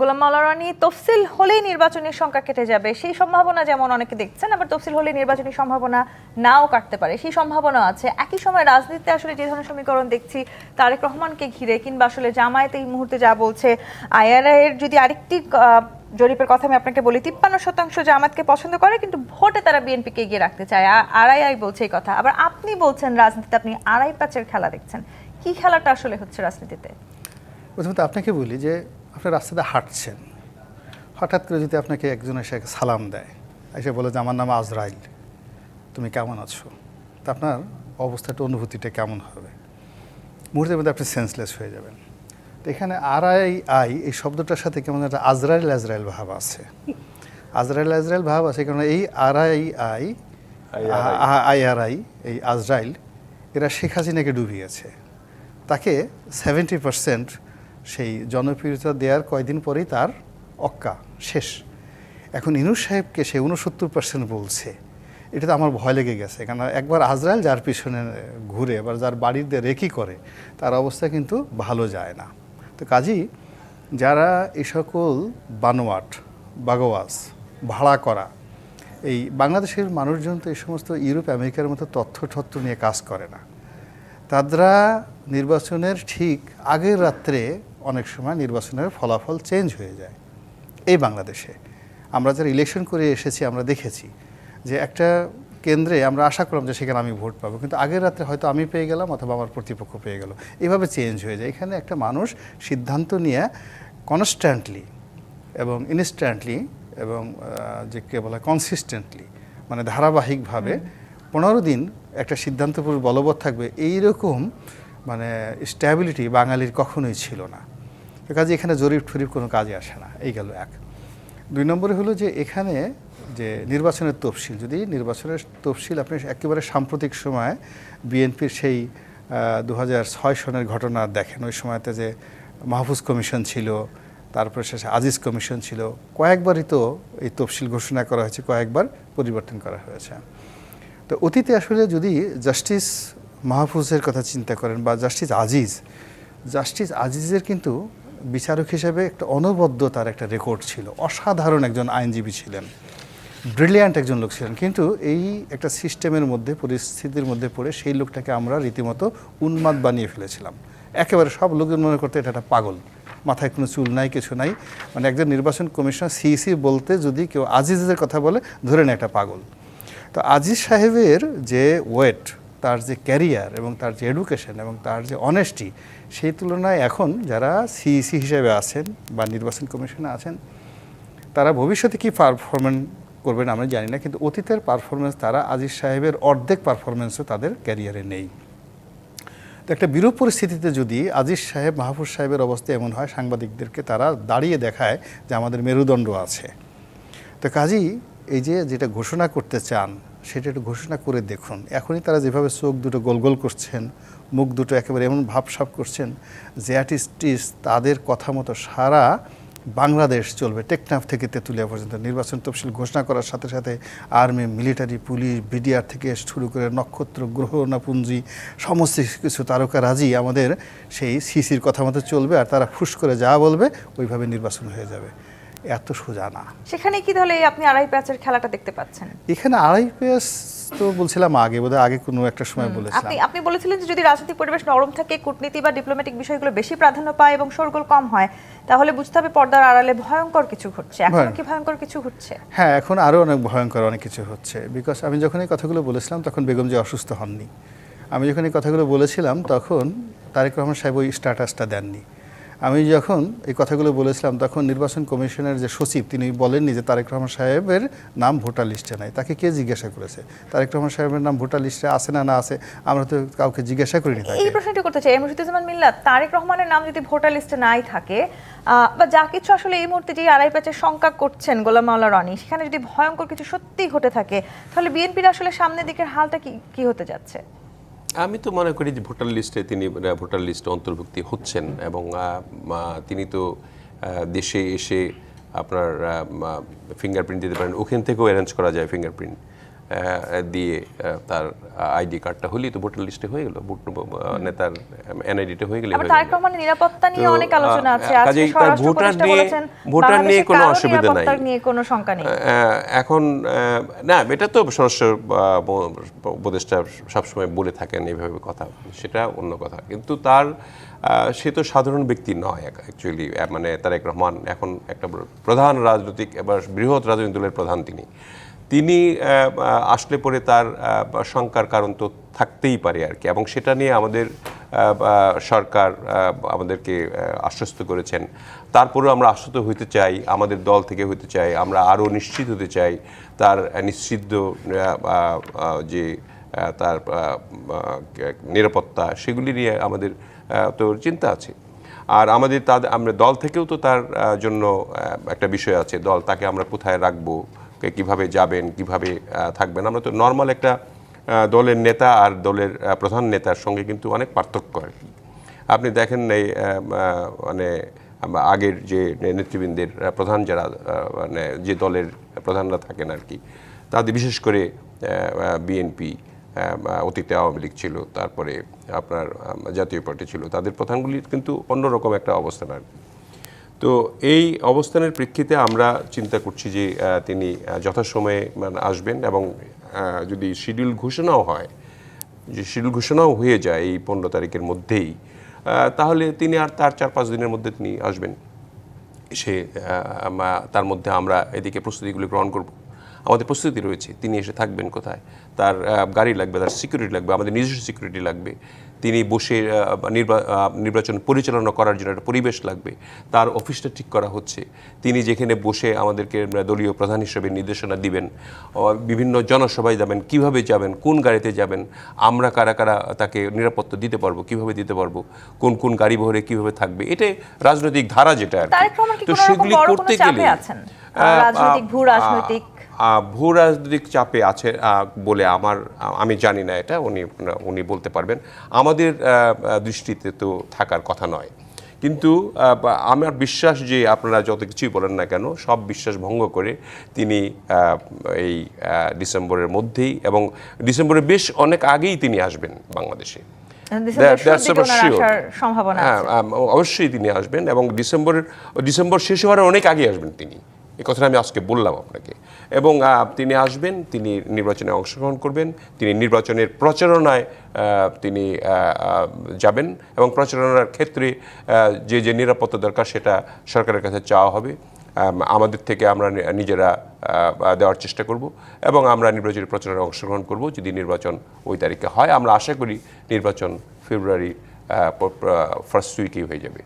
গোলাম মাওলা রানী, তফসিল হলেই নির্বাচনের সংখ্যা কেটে যাবে। সেই সম্ভাবনা যেমন অনেকে দেখছেন, আবার তফসিল হলে নির্বাচনী সম্ভাবনা নাও কাটতে পারে। সেই সম্ভাবনা আছে। একই সময় রাজনীতিতে আসলে যে ধরনের সমীকরণ দেখছি, তারেক রহমানকে ঘিরে কিংবা আসলে জামায়াত এই মুহূর্তে যা বলছে, আইআরআই এর যদি আরেকটি জরিপের কথা আমি আপনাকে বলি, তিপ্পান্ন শতাংশ জামাতকে পছন্দ করে, কিন্তু ভোটে তারা বিএনপিকে এগিয়ে রাখতে চায়। আড়াই বলছে এই কথা। আবার আপনি বলছেন রাজনীতিতে আপনি আড়াই পাঁচের খেলা দেখছেন। কি খেলাটা আসলে হচ্ছে রাজনীতিতে? প্রথমত আপনাকে বলি যে আপনি রাস্তাতে হাঁটছেন হঠাৎ করে যদি আপনাকে একজন এসে সালাম দেয় এসে বলে যে আমার নাম আজরাইল তুমি কেমন আছো? তা আপনার অবস্থাটা অনুভূতিটা কেমন হবে? মুহূর্তের মধ্যে আপনি সেন্সলেস হয়ে যাবেন। তো এখানে আর আই আই এই শব্দটার সাথে কেমন একটা আজরাইল আজরাইল ভাব আছে। আজরাইল আজরাইল ভাব আছে কারণ এই আর আই আই আই আর আই এই আজরাইল এরা শেখ হাসিনাকে ডুবিয়েছে। তাকে সেভেন্টি পার্সেন্ট সেই জনপ্রিয়তা দেওয়ার কয়দিন পরেই তার অক্কা শেষ। এখন ইনুস সাহেবকে সে উনসত্তর পার্সেন্ট বলছে। এটা তো আমার ভয় লেগে গেছে। কারণ একবার আজরাইল যার পিছনে ঘুরে এবার যার বাড়িতে রেকি করে, তার অবস্থা কিন্তু ভালো যায় না। তো কাজী, যারা এই সকল বানোয়াট, বাগোয়াস, ভাড়া করা, এই বাংলাদেশের মানুষজন তো এই সমস্ত ইউরোপ, আমেরিকার মতো তথ্য তথ্য নিয়ে কাজ করে না। তারা নির্বাচনের ঠিক আগের রাত্রে অনেক সময় নির্বাচনের ফলাফল চেঞ্জ হয়ে যায় এই বাংলাদেশে। আমরা যারা ইলেকশন করে এসেছি আমরা দেখেছি যে একটা কেন্দ্রে আমরা আশা করলাম যে সেখানে আমি ভোট পাবো কিন্তু আগের রাত্রে হয়তো আমি পেয়ে গেলাম অথবা আমার প্রতিপক্ষ পেয়ে গেল। এভাবে চেঞ্জ হয়ে যায়। এখানে একটা মানুষ সিদ্ধান্ত নিয়ে কনস্ট্যান্টলি এবং ইনস্ট্যান্টলি এবং যে কে বলা কনসিস্টেন্টলি মানে ধারাবাহিকভাবে পনেরো দিন একটা সিদ্ধান্তপুর বলবৎ থাকবে। এইরকম মানে স্ট্যাবিলিটি বাঙালির কখনোই ছিল না। কাজে এখানে জরিপ টরিপ কোনো কাজে আসে না, এই গেল এক। দুই নম্বরে হলো যে এখানে যে নির্বাচনের তফসিল, যদি নির্বাচনের তফসিল আপনি একেবারে সাম্প্রতিক সময় বিএনপির সেই দু সনের ঘটনা দেখেন, ওই সময়তে যে মাহফুজ কমিশন ছিল, তারপরে শেষে আজিজ কমিশন ছিল, কয়েকবারই তো এই তফসিল ঘোষণা করা হয়েছে, কয়েকবার পরিবর্তন করা হয়েছে। তো অতীতে আসলে যদি জাস্টিস মাহফুজের কথা চিন্তা করেন বা জাস্টিস আজিজ। জাস্টিস আজিজের কিন্তু বিচারক হিসেবে একটা অনবদ্য তার একটা রেকর্ড ছিল। অসাধারণ একজন আইনজীবী ছিলেন। ব্রিলিয়ান্ট একজন লোক ছিলেন। কিন্তু এই একটা সিস্টেমের মধ্যে, পরিস্থিতির মধ্যে পড়ে সেই লোকটাকে আমরা রীতিমতো উন্মাদ বানিয়ে ফেলেছিলাম। একেবারে সব লোকজন মনে করতে এটা একটা পাগল। মাথায় কোনো চুল নাই, কিছু নাই। মানে একজন নির্বাচন কমিশনার সিইসি বলতে যদি কেউ আজিজের কথা বলে, ধরে নেয় একটা পাগল। তো আজিজ সাহেবের যে ওয়েট তার যে ক্যারিয়ার এবং তার যে এডুকেশন এবং তার যে অনেস্টি সেই তুলনায় এখন যারা সিইসি হিসেবে আছেন বা নির্বাচন কমিশনে আছেন, তারা ভবিষ্যতে কি পারফরমেন্স করবেন আমরা জানি না, কিন্তু অতীতের পারফরমেন্স তারা আজিজ সাহেবের অর্ধেক পারফরমেন্সও তাদের ক্যারিয়ারে নেই। তো একটা বিরূপ পরিস্থিতিতে যদি আজিজ সাহেব, মাহফুজ সাহেবের অবস্থা এমন হয়, সাংবাদিকদেরকে তারা দাঁড়িয়ে দেখায় যে আমাদের মেরুদণ্ড আছে। তো কাজেই এই যে যেটা ঘোষণা করতে চান সেটা একটু ঘোষণা করে দেখুন। এখনই তারা যেভাবে চোখ দুটো গোল গোল করছেন, মুখ দুটো একেবারে এমন ভাবসাব করছেন যে অ্যাটিস্টিস তাদের কথা মতো সারা বাংলাদেশ চলবে। টেকনাফ থেকে তেঁতুলিয়া পর্যন্ত নির্বাচন তফসিল ঘোষণা করার সাথে সাথে আর্মি, মিলিটারি, পুলিশ, বিডিআর থেকে শুরু করে নক্ষত্র, গ্রহ, নাপুঞ্জি, সমস্ত কিছু তারকা রাজি আমাদের সেই সিসির কথা মতো চলবে আর তারা ফুস করে যা বলবে ওইভাবে নির্বাচন হয়ে যাবে। এত সোজা না। সেখানে কি তাহলে আপনি আড়াই প্যাচের খেলাটা দেখতে পাচ্ছেন? এখানে আড়াই পেস তো বলছিলাম আগে বোধহয় আগে কোনো একটা সময় বলেছিলাম। আপনি আপনি বলেছিলেন যে যদি রাজনৈতিক পরিবেশ নরম থাকে কূটনীতি বা ডিপ্লোম্যাটিক বিষয়গুলো বেশি প্রাধান্য পায় এবং শোরগোল কম হয় তাহলে বুঝতে হবে পর্দার আড়ালে ভয়ঙ্কর কিছু ঘটছে। এখন কি ভয়ঙ্কর কিছু ঘটছে? হ্যাঁ এখন আরও অনেক ভয়ঙ্কর অনেক কিছু হচ্ছে। বিকজ আমি যখন এই কথাগুলো বলেছিলাম তখন বেগম যে অসুস্থ হননি। আমি যখন এই কথাগুলো বলেছিলাম তখন তারেক রহমান সাহেব ওই স্ট্যাটাসটা দেননি। আমি যখন এই কথাগুলো বলেছিলাম, তখন নির্বাচন কমিশনের যে সচিব, তিনি বলেননি যে তারেক রহমান সাহেবের নাম ভোটার লিস্টে নাই। তাকে কে জিজ্ঞাসা করেছে? তারেক রহমান সাহেবের নাম ভোটার লিস্টে আছে না না আছে, আমরা তো কাউকে জিজ্ঞাসা করিনি এই প্রশ্নটি করতে চাই মুর্শিদুজ্জামান মিল্লাত, তারেক রহমানের নাম যদি ভোটার লিস্টে নাই থাকে বা যা কিছু আসলে এই মুহূর্তে যে আড়াই প্যাচের শঙ্কা করছেন গোলাম মাওলা রনি, সেখানে যদি ভয়ঙ্কর কিছু সত্যিই ঘটে থাকে, তাহলে বিএনপির আসলে সামনের দিকের হালটা কি কি হতে যাচ্ছে? আমি তো মনে করি যে ভোটার লিস্টে তিনি ভোটার লিস্টে অন্তর্ভুক্তি হচ্ছেন এবং তিনি তো দেশে এসে আপনার ফিঙ্গারপ্রিন্ট দিতে পারেন। ওখান থেকেও অ্যারেঞ্জ করা যায় ফিঙ্গারপ্রিন্ট দিয়ে তার আইডি কার্ডটা হলেই তো ভোটার লিস্টে হয়ে গেল ভোট মানে তার এনআইডিটা হয়ে গেলে তারেক রহমানের নিরাপত্তা নিয়ে অনেক আলোচনা আছে আজকে তার ভোটার নিয়ে- ভোটার নিয়ে কোনো অসুবিধা নাই। নিয়ে কোনো শঙ্কা নেই। এখন না এটা তো স্বরাষ্ট্র উপদেষ্টা সবসময় বলে থাকেন এইভাবে কথা সেটা অন্য কথা। কিন্তু তার সে তো সাধারণ ব্যক্তি নয় অ্যাকচুয়ালি মানে তারেক রহমান এখন একটা প্রধান রাজনৈতিক এবার বৃহৎ রাজনৈতিক দলের প্রধান তিনি। তিনি আসলে পরে তার শঙ্কার কারণ তো থাকতেই পারে আর কি। এবং সেটা নিয়ে আমাদের সরকার আমাদেরকে আশ্বস্ত করেছেন। তারপরেও আমরা আশ্বস্ত হইতে চাই, আমাদের দল থেকে হইতে চাই, আমরা আরও নিশ্চিত হতে চাই তার নিশ্চিদ্ধ যে তার নিরাপত্তা, সেগুলি নিয়ে আমাদের তো চিন্তা আছে। আর আমাদের তাদের, আমরা দল থেকেও তো তার জন্য একটা বিষয় আছে। দল তাকে আমরা কোথায় রাখব? কীভাবে যাবেন, কীভাবে থাকবেন। আমরা তো নর্মাল একটা দলের নেতা আর দলের প্রধান নেতার সঙ্গে কিন্তু অনেক পার্থক্য আর কি। আপনি দেখেন এই মানে আগের যে নেতৃবৃন্দের প্রধান যারা মানে যে দলের প্রধানরা থাকেন আর কি, তাদের বিশেষ করে বিএনপি অতীতে আওয়ামী লীগ ছিল, তারপরে আপনার জাতীয় পার্টি ছিল, তাদের প্রধানগুলির কিন্তু অন্যরকম একটা অবস্থান আর কি। তো এই অবস্থানের প্রেক্ষিতে আমরা চিন্তা করছি যে তিনি যথাসময়ে মানে আসবেন এবং যদি শিডিউল ঘোষণাও হয় যে শিডিউল ঘোষণাও হয়ে যায় এই পনেরো তারিখের মধ্যেই তাহলে তিনি আর তার চার পাঁচ দিনের মধ্যে তিনি আসবেন। সে তার মধ্যে আমরা এদিকে প্রস্তুতিগুলি গ্রহণ করব। আমাদের প্রস্তুতি রয়েছে। তিনি এসে থাকবেন কোথায়? তার গাড়ি লাগবে তার সিকিউরিটি লাগবে আমাদের নিজস্ব সিকিউরিটি লাগবে। তিনি বসে নির্বাচন পরিচালনা করার জন্য একটা পরিবেশ লাগবে। তার অফিসটা ঠিক করা হচ্ছে। তিনি যেখানে বসে আমাদেরকে দলীয় প্রধান হিসেবে নির্দেশনা দিবেন। বিভিন্ন জনসভায় যাবেন কীভাবে যাবেন কোন গাড়িতে যাবেন আমরা কারা কারা তাকে নিরাপত্তা দিতে পারব কীভাবে দিতে পারব কোন কোন গাড়ি ভরে কীভাবে থাকবে এটাই রাজনৈতিক ধারা যেটা আর তো সেগুলি করতে গেলে রাজনৈতিক, ভূ রাজনৈতিক? আহ, ভূ রাজনৈতিক চাপে আছে আহ, বলে আমার আমি জানি না এটা উনি উনি বলতে পারবেন। আমাদের দৃষ্টিতে তো থাকার কথা নয়। কিন্তু আমার বিশ্বাস যে আপনারা যত কিছুই বলেন না কেন সব বিশ্বাস ভঙ্গ করে তিনি এই ডিসেম্বরের মধ্যেই এবং ডিসেম্বরের বেশ অনেক আগেই তিনি আসবেন বাংলাদেশে। হ্যাঁ অবশ্যই তিনি আসবেন এবং ডিসেম্বরের ডিসেম্বর শেষ হওয়ার অনেক আগে আসবেন তিনি। এই কথাটা আমি আজকে বললাম আপনাকে। এবং তিনি আসবেন, তিনি নির্বাচনে অংশগ্রহণ করবেন, তিনি নির্বাচনের প্রচারণায় তিনি যাবেন এবং প্রচারণার ক্ষেত্রে যে যে নিরাপত্তা দরকার সেটা সরকারের কাছে চাওয়া হবে। আমাদের থেকে আমরা নিজেরা দেওয়ার চেষ্টা করব এবং আমরা নির্বাচনী প্রচারণায় অংশগ্রহণ করব যদি নির্বাচন ওই তারিখে হয়। আমরা আশা করি নির্বাচন ফেব্রুয়ারি ফার্স্ট উইকেই হয়ে যাবে।